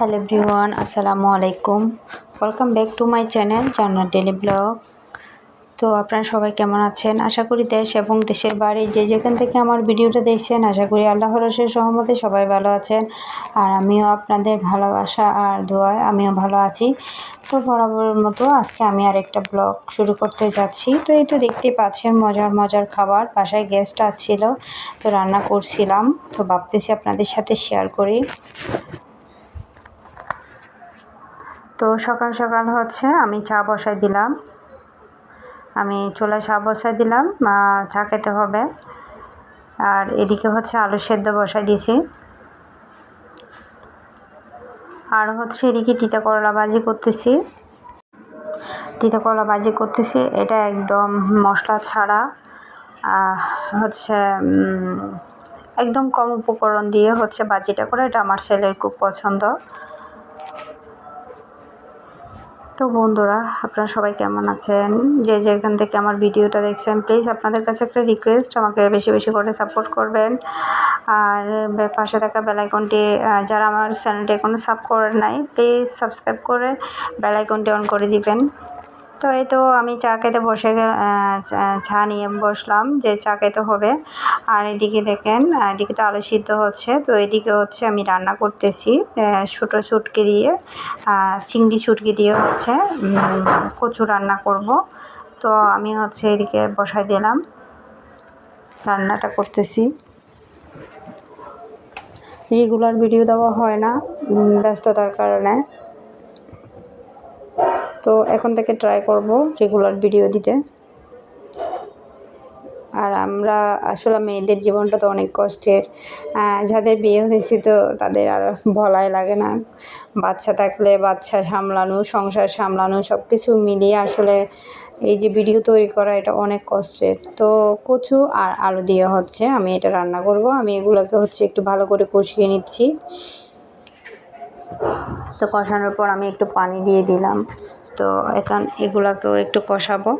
Hello everyone, আসসালামু আলাইকুম। Welcome back to my channel জান্নার daily blog তো আপনারা সবাই কেমন আছেন? আশা করি দেশ এবং দেশের বাড়ি যে যেখান থেকে আমার ভিডিওটা দেখছেন, আশা করি আল্লাহ রসের সহমতে সবাই ভালো আছেন। আর আমিও আপনাদের ভালোবাসা আর দোয়ায় আমিও ভালো আছি। তো বরাবরের মতো আজকে আমি আর একটা ব্লগ শুরু করতে যাচ্ছি। তো এই তো দেখতে পাচ্ছেন, মজার মজার খাবার। বাসায় গেস্ট আসছিল তো রান্না করছিলাম। তো ভাবতেছি আপনাদের সাথে শেয়ার করি। সকাল সকাল হচ্ছে আমি চা বসাই দিলাম। আমি চুলায় চা বসাই দিলাম চা খেতে হবে। আর এদিকে হচ্ছে আলু সেদ্ধ বসাই দিয়েছি। আর হচ্ছে এদিকে তিতা করলা ভাজি করতেছি। তিতা করলা ভাজি করতেছি, এটা একদম মশলা ছাড়া। হচ্ছে একদম কম উপকরণ দিয়ে হচ্ছে ভাজিটা করে, এটা আমার ছেলের খুব পছন্দ। তো বন্ধুরা, আপনারা সবাই কেমন আছেন? যে যে এখান থেকে আমার ভিডিওটা দেখছেন প্লিজ আপনাদের কাছে একটা রিকোয়েস্ট আমাকে বেশি বেশি করে সাপোর্ট করবেন। আর পাশে থাকা বেলাইকনটি যারা আমার চ্যানেলটি এখনও সাব করেন নাই প্লিজ সাবস্ক্রাইব করে বেলাইকনটি অন করে দিবেন। তো এই তো আমি চা খেতে বসে চা নিয়ে বসলাম যে চা খেতে হবে। আর এদিকে দেখেন এদিকে তো আলু সিদ্ধ হচ্ছে। তো এদিকে হচ্ছে আমি রান্না করতেছি ছোটো চুটকি দিয়ে চিংড়ি চুটকি দিয়ে হচ্ছে কচু রান্না করব। তো আমি হচ্ছে এদিকে বসাই দিলাম। রান্নাটা করতেছি। রেগুলার ভিডিও দেওয়া হয় না ব্যস্ততার কারণে। তো এখন থেকে ট্রাই করব রেগুলার ভিডিও দিতে। আর আমরা আসলে মেয়েদের জীবনটা তো অনেক কষ্টের। যাদের বিয়ে হয়েছে তো তাদের আর বলাই লাগে না। বাচ্চা থাকলে বাচ্চা সামলানো, সংসার সামলানো সব কিছু মিলিয়ে আসলে এই যে ভিডিও তৈরি করা, এটা অনেক কষ্টের। তো কচু আর আলু দিয়ে হচ্ছে আমি এটা রান্না করব। আমি এগুলোকে হচ্ছে একটু ভালো করে কষিয়ে নিচ্ছি। তো কষানোর পর আমি একটু পানি দিয়ে দিলাম। তো এখন এগুলাকেও একটু কষাবো।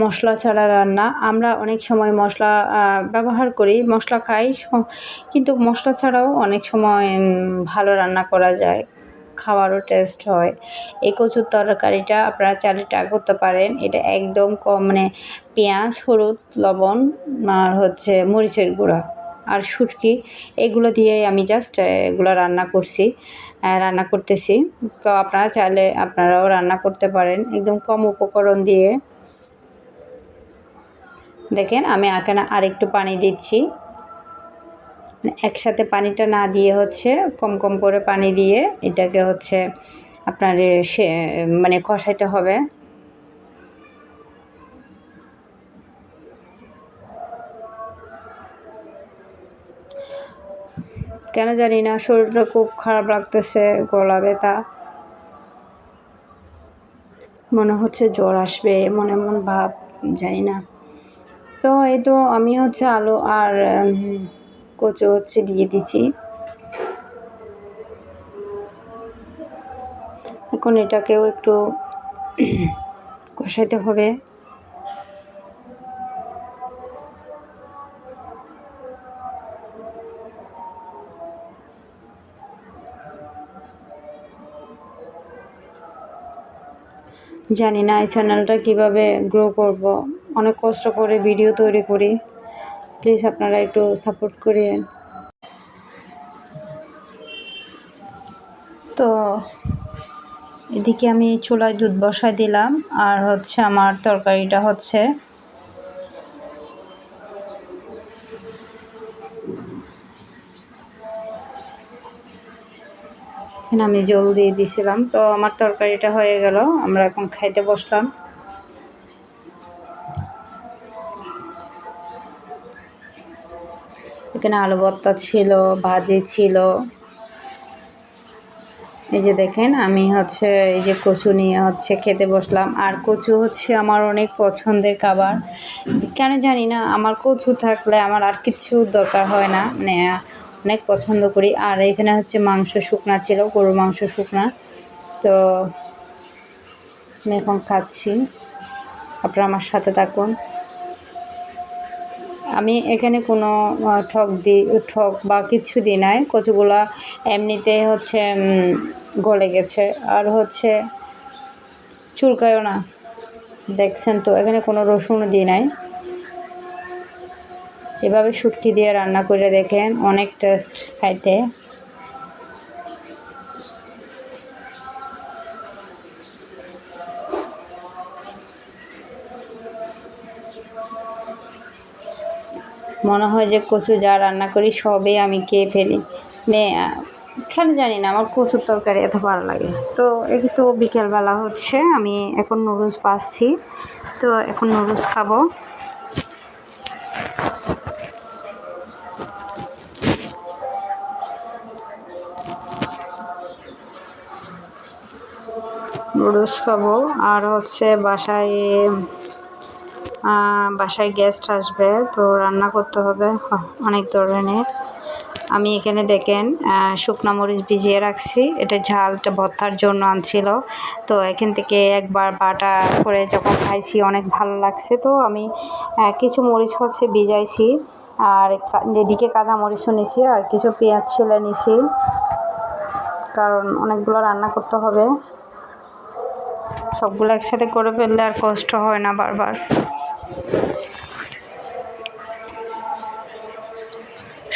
মশলা ছাড়া রান্না, আমরা অনেক সময় মশলা ব্যবহার করি, মশলা খাই কিন্তু মশলা ছাড়াও অনেক সময় ভালো রান্না করা যায়, খাওয়ারও টেস্ট হয়। এই কচুর তরকারিটা আপনারা চালে করতে পারেন, এটা একদম কম মানে পেঁয়াজ, হলুদ, লবণ, আর হচ্ছে মরিচের গুঁড়া। আর শুটকি এগুলো দিয়ে আমি জাস্ট এগুলো রান্না করছি রান্না করতেছি। তো আপনারা চাইলে আপনারাও রান্না করতে পারেন। একদম কম উপকরণ দিয়ে। দেখেন, আমি এখানে আরেকটু পানি দিচ্ছি। একসাথে পানিটা না দিয়ে হচ্ছে কম কম করে পানি দিয়ে এটাকে হচ্ছে আপনার সে মানে কষাইতে হবে। কেন জানি না, শরীরটা খুব খারাপ লাগতেছে, গলা ব্যথা। মনে হচ্ছে জ্বর আসবে, মনে এমন ভাব, জানি না। তো এই তো আমি হচ্ছে আলু আর কচু হচ্ছে দিয়ে দিছি। এখন এটাকেও একটু কষাইতে হবে। জানি না এই চ্যানেলটা কীভাবে গ্রো করব। অনেক কষ্ট করে ভিডিও তৈরি করি। প্লিজ আপনারা একটু সাপোর্ট করিয়েন। তো এদিকে আমি চুলায় দুধ বসায় দিলাম। আর হচ্ছে আমার তরকারিটা হচ্ছে এখানে আমি জল দিয়ে দিয়েছিলাম তো আমার তরকারিটা হয়ে গেল, আমরা এখন খাইতে বসলাম। এখানে আলু ভর্তা ছিল, ভাজি ছিল। এই যে দেখেন, আমি হচ্ছে এই যে কচু নিয়ে হচ্ছে খেতে বসলাম। আর কচু হচ্ছে আমার অনেক পছন্দের খাবার। কেন জানি না, আমার কচু থাকলে আমার আর কিচ্ছু দরকার হয় না। মানে অনেক পছন্দ করি। আর এখানে হচ্ছে মাংস শুকনা ছিল, গরুর মাংস শুকনা। তো আমি এখন খাচ্ছি। আপনারা আমার সাথে থাকুন। আমি এখানে কোনো ঠক দি, ঠক বা কিছু দিই নাই। কচুগুলা এমনিতে হচ্ছে গলে গেছে। আর হচ্ছে চুলকায়ও না। দেখছেন তো, এখানে কোনো রসুনও দিই নাই। এভাবে শুটকি দিয়ে রান্না করে দেখেন অনেক টেস্ট খাইতে। মনে হয় যে কচু যা রান্না করি সবই আমি খেয়ে ফেলি। আহ, কেন জানি না আমার কচুর তরকারি এত ভালো লাগে। তো একটু বিকেলবেলা হচ্ছে আমি এখন নুডলস পাচ্ছি তো এখন নুডলস খাব। নুডলস খাব। আর হচ্ছে বাসায় বাসায় গেস্ট আসবে, তো রান্না করতে হবে অনেক ধরনের। আমি এখানে দেখেন শুকনো মরিচ ভিজিয়ে রাখছি। এটা ঝালটা ভর্তার জন্য আনছিল। তো এখান থেকে একবার বাটা করে যখন খাইছি, অনেক ভালো লাগছে। তো আমি কিছু মরিচ হচ্ছে ভিজাইছি। আর কা- এদিকে কাঁচা মরিচও নিছি, আর কিছু পেঁয়াজ ছিলে নিছি। কারণ অনেকগুলো রান্না করতে হবে। সবগুলো একসাথে করে ফেললে আর কষ্ট হয় না বারবার।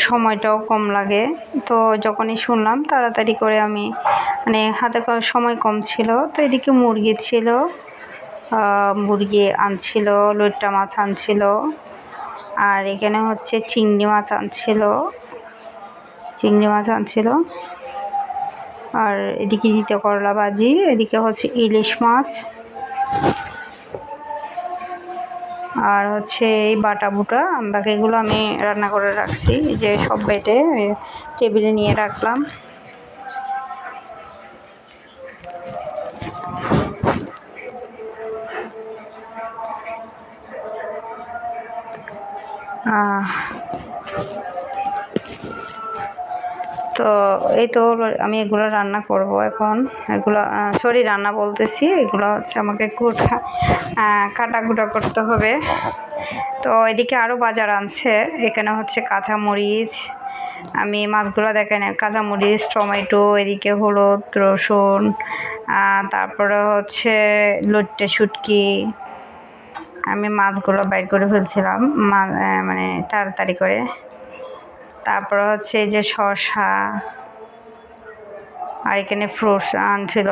সময়টাও কম লাগে। তো যখনই শুনলাম তাড়াতাড়ি করে আমি মানে হাতে সময় কম ছিল। তো এদিকে মুরগি ছিল মুরগি আনছিল, লইট্টা মাছ আনছিল, আর এখানে হচ্ছে চিংড়ি মাছ আনছিল। চিংড়ি মাছ আনছিল। আর এদিকে দিতে করলা ভাজি এদিকে হচ্ছে ইলিশ মাছ। আর হচ্ছে এই বাটা বুটা বাকিগুলো আমি রান্না করে রাখছি যে সব বেটে টেবিলে নিয়ে রাখলাম। আহ, তো এই তো আমি এগুলো রান্না করব এখন। এগুলো সরি রান্না বলতেছি। এগুলো হচ্ছে আমাকে কুটা কাটা কুটা করতে হবে। তো এদিকে আরও বাজার আনছে। এখানে হচ্ছে কাঁচা মরিচ আমি মাছগুলো দেখেন, কাঁচামরিচ, টমেটো, এদিকে হলুদ, রসুন তারপরে হচ্ছে লট্টে শুটকি। আমি মাছগুলো বাইর করে ফেলছিলাম মানে তাড়াতাড়ি করে। তারপরে হচ্ছে যে শসা, আর এখানে ফ্রুটস আনছিল।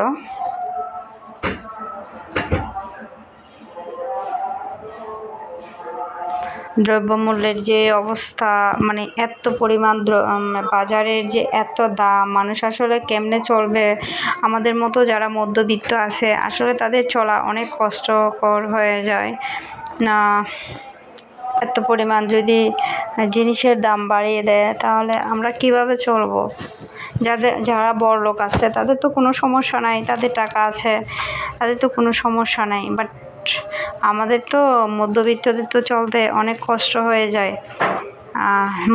দ্রব্যমূল্যের যে অবস্থা মানে এত পরিমাণ বাজারের যে এত দাম, মানুষ আসলে কেমনে চলবে? আমাদের মতো যারা মধ্যবিত্ত আছে, আসলে তাদের চলা অনেক কষ্টকর হয়ে যায়। না এত পরিমাণ যদি জিনিসের দাম বাড়িয়ে দেয়, তাহলে আমরা কীভাবে চলবো? যাদের, যারা বড় লোক আছে, তাদের তো কোনো সমস্যা নাই, তাদের টাকা আছে, তাদের তো কোনো সমস্যা নাই। বাট আমাদের তো মধ্যবিত্তদের তো চলতে অনেক কষ্ট হয়ে যায়।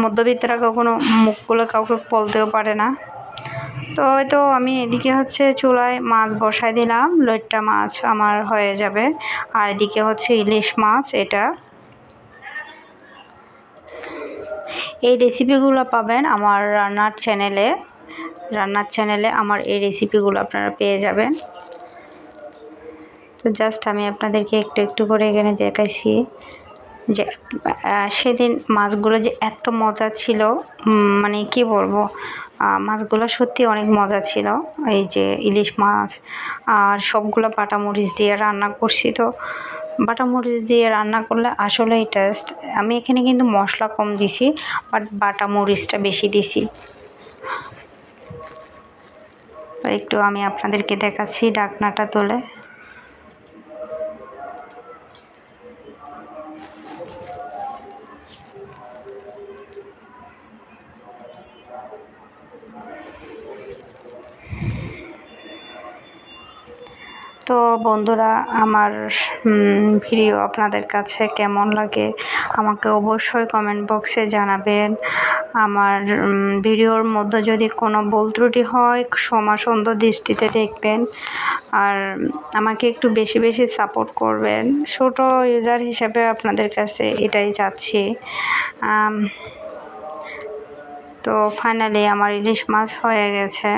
মধ্যবিত্তরা কখনো মুখ খুলে কাউকে বলতেও পারে না। তো হয়তো আমি এদিকে হচ্ছে চুলায় মাছ বসাই দিলাম, লইট্টা মাছ আমার হয়ে যাবে। আর এদিকে হচ্ছে ইলিশ মাছ, এটা এই রেসিপিগুলো পাবেন আমার রান্নার চ্যানেলে রান্নার চ্যানেলে আমার এই রেসিপিগুলো আপনারা পেয়ে যাবেন। তো জাস্ট আমি আপনাদেরকে একটু একটু করে এখানে দেখাইছি যে সেদিন মাছগুলো যে এত মজা ছিল মানে কি বলব মাছগুলো সত্যি অনেক মজা ছিল। এই যে ইলিশ মাছ আর সবগুলো বাটা মরিচ দিয়ে রান্না করছি তো। বাটা মরিচ দিয়ে রান্না করলে আসলেই টেস্ট আমি এখানে কিন্তু মশলা কম দিছি বাট বাটা মরিচটা বেশি দিছি। একটু আমি আপনাদেরকে দেখাচ্ছি ডাকনাটা তোলে। তো বন্ধুরা, আমার ভিডিও আপনাদের কাছে কেমন লাগে আমাকে অবশ্যই কমেন্ট বক্সে জানাবেন। আমার ভিডিওর মধ্যে যদি কোনো ভুল ত্রুটি হয় ক্ষমা সুন্দর দৃষ্টিতে দেখবেন। আর আমাকে একটু বেশি বেশি সাপোর্ট করবেন। ছোট ইউজার হিসাবে আপনাদের কাছে এটাই চাচ্ছি। তো ফাইনালি আমার ইলিশ মাছ হয়ে গেছে।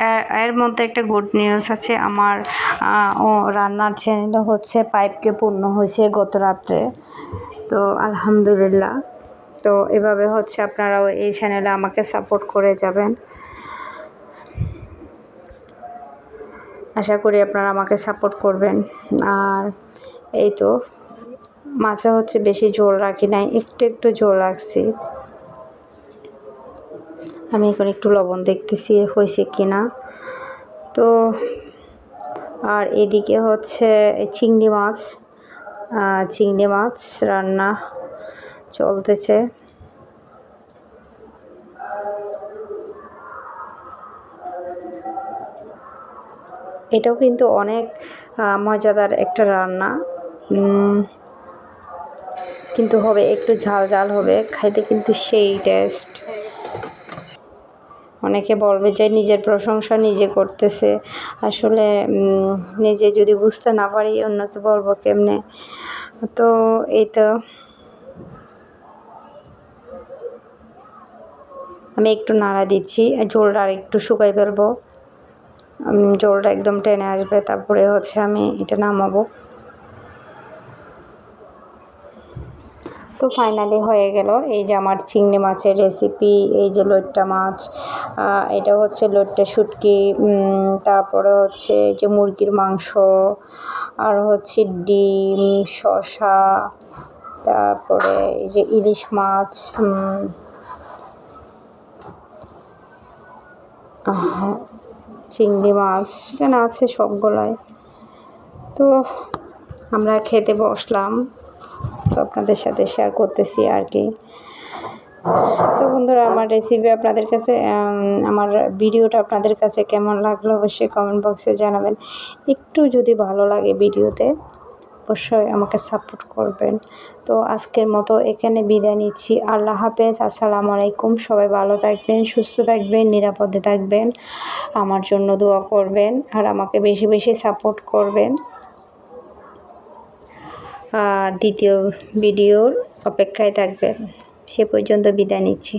এর- মধ্যে একটা গুড নিউজ আছে। আমার ও রান্নার চ্যানেলটা হচ্ছে পাইপকে পূর্ণ হয়েছে গত রাত্রে। তো আলহামদুলিল্লাহ। তো এভাবে হচ্ছে আপনারাও এই চ্যানেলে আমাকে সাপোর্ট করে যাবেন। আশা করি আপনারা আমাকে সাপোর্ট করবেন। আর এই তো মাছে হচ্ছে বেশি জোর রাখি নাই, একটু একটু জোর রাখছি। আমি এখন একটু লবণ দেখতেছি, হয়েছে কি না তো, আর এদিকে হচ্ছে চিংড়ি মাছ। চিংড়ি মাছ রান্না চলতেছে। এটাও কিন্তু অনেক মজাদার একটা রান্না। কিন্তু হবে একটু ঝাল ঝাল হবে, খাইতে কিন্তু সেই টেস্ট অনেকে বলবে যে নিজের প্রশংসা নিজে করতেছে। আসলে নিজে যদি বুঝতে না পারি অন্যকে বলব কেমনে? তো এই তো। আমি একটু নাড়া দিচ্ছি, ঝোলটা আর একটু শুকাই ফেলব। ঝোলটা একদম টেনে আসবে, তারপরে হচ্ছে আমি এটা নামাবো। তো ফাইনালি হয়ে গেল। এই যে আমার চিংড়ি মাছের রেসিপি এই যে লোট্টা মাছ এটা হচ্ছে লইট্টা শুটকি তারপরে হচ্ছে এই যে মুরগির মাংস, আর হচ্ছে ডিম, শসা, তারপরে এই যে ইলিশ মাছ চিংড়ি মাছ, এখানে আছে সবগুলাই। তো আমরা খেতে বসলাম। তো আপনাদের সাথে শেয়ার করতেছি আর কি তো বন্ধুরা, আমার রেসিপি আপনাদের কাছে আমার ভিডিওটা আপনাদের কাছে কেমন লাগল অবশ্যই কমেন্ট বক্সে জানাবেন। একটু যদি ভালো লাগে ভিডিওতে, অবশ্যই আমাকে সাপোর্ট করবেন। তো আজকের মতো এখানে বিদায় নিচ্ছি। আল্লাহ হাফেজ, আসসালামু আলাইকুম। সবাই ভালো থাকবেন, সুস্থ থাকবেন, নিরাপদে থাকবেন, আমার জন্য দোয়া করবেন, আর আমাকে বেশি বেশি সাপোর্ট করবেন। দ্বিতীয় ভিডিওর অপেক্ষায় থাকবেন। সে পর্যন্ত বিদায় নিচ্ছি।